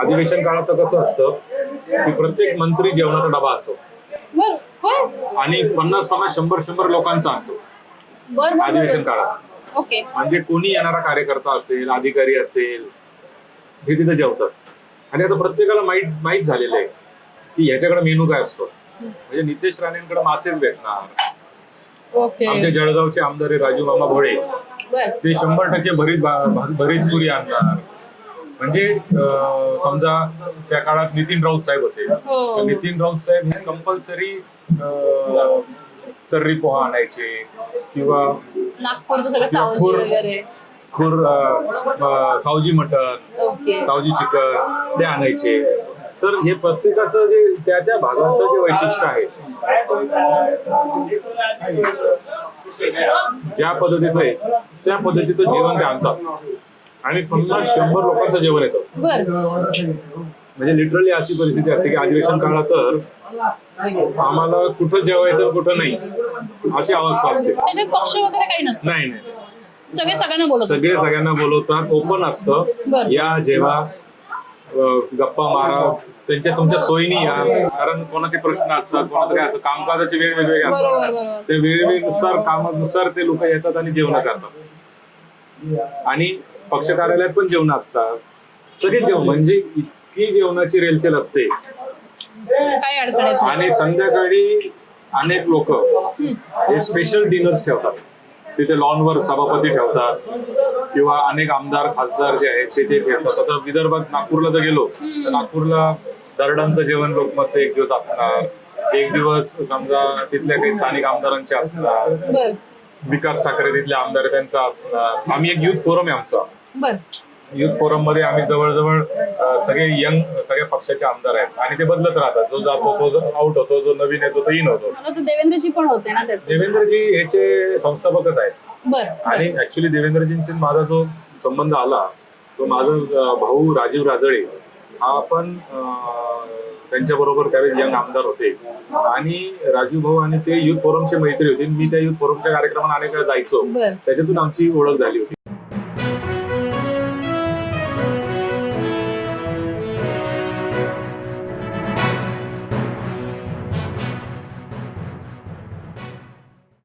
अधिवेशन काळात कसं असतं की प्रत्येक मंत्री जेवणाचा डबा आणतो. आणि पन्नास पन्नास शंभर शंभर लोकांचा आणतो. अधिवेशन काळात. ओके. म्हणजे कोणी येणारा कार्यकर्ता असेल अधिकारी असेल हे तिथे जेवतात. आणि आता प्रत्येकाला माहीत माहीत झालेलं आहे की ह्याच्याकडे मेनू काय असतो. म्हणजे नितेश राणेंकडे मासेच भेटणार. आमच्या जळगावचे आमदार राजू मामा भोळे ते शंभर टक्के भरीत भरीत पुरी आणणार. म्हणजे समजा त्या काळात नितीन राऊत साहेब होते. हो. नितीन राऊत साहेब हे कंपल्सरी तर्री पोहा आणायचे किंवा नागपूर. खुर सावजी मटन सावजी चिकन ते आणायचे. तर हे प्रत्येकाचं जे त्या त्या भागाचं जे वैशिष्ट्य आहे. ज्या पद्धतीचं आहे त्या पद्धतीचं जेवण ते आणतात. आणि पन्नास शंभर लोकांचं जेवण येतं. म्हणजे लिटरली अशी परिस्थिती असते की अधिवेशन काळात तर आम्हाला कुठं जेवायचं कुठं नाही अशी अवस्था असते. पक्ष वगैरे काही नसतं. नाही नाही. सगळे सगळ्यांना बोलत सगळे सगळ्यांना बोलवतात ओपन असतं. या जेव्हा गप्पा मारा त्यांच्या तुमच्या सोयीनी या. कारण कोणाचे प्रश्न असतात कोणाचं काय असतं कामकाजाचे वेगवेगळे बरोबर असतात ते वेळेनुसार कामानुसार ते लोक येतात आणि जेवण करतात. आणि पक्ष कार्यालयात पण जेवण असतात. सगळे जेवण म्हणजे इतकी जेवणाची रेलचेल असते. काही अडचण येत नाही. आणि संध्याकाळी अनेक लोक हे स्पेशल डिनर्स ठेवतात. तिथे लॉनवर सभापती ठेवतात. किंवा अनेक आमदार खासदार जे आहेत ते ते ठेवतात. आता विदर्भात नागपूरला जर गेलो. तर नागपूरला दरडांचं जेवण लोकमतचं एक दिवस असणार. एक दिवस समजा तिथल्या काही स्थानिक आमदारांचे असणार. बर. विकास ठाकरे तिथले आमदार त्यांचा असणार. आम्ही एक युथ फोरम आहे आमचा. बर. युथ फोरममध्ये आम्ही जवळजवळ अं, सगळे यंग सगळ्या पक्षाचे आमदार आहेत. आणि ते बदलत राहतात. जो जातो तो आउट होतो जो नवीन येतो तो इन होतो. मला तर देवेंद्रजी पण होते ना त्याचे. देवेंद्रजी याचे संस्थापकच आहेत. बर. आणि ऍक्च्युली देवेंद्रजींशी माझा जो संबंध आला तो माझा अं, भाऊ राजीव राजळे हा पण त्यांच्या बरोबर त्यावेळेस यंग आमदार होते. आणि राजीव भाऊ आणि ते युथ फोरमचे मैत्री होते. मी त्या युथ फोरमच्या कार्यक्रमाला अनेक वेळा जायचो. बर. त्याच्यातून आमची ओळख झाली होती.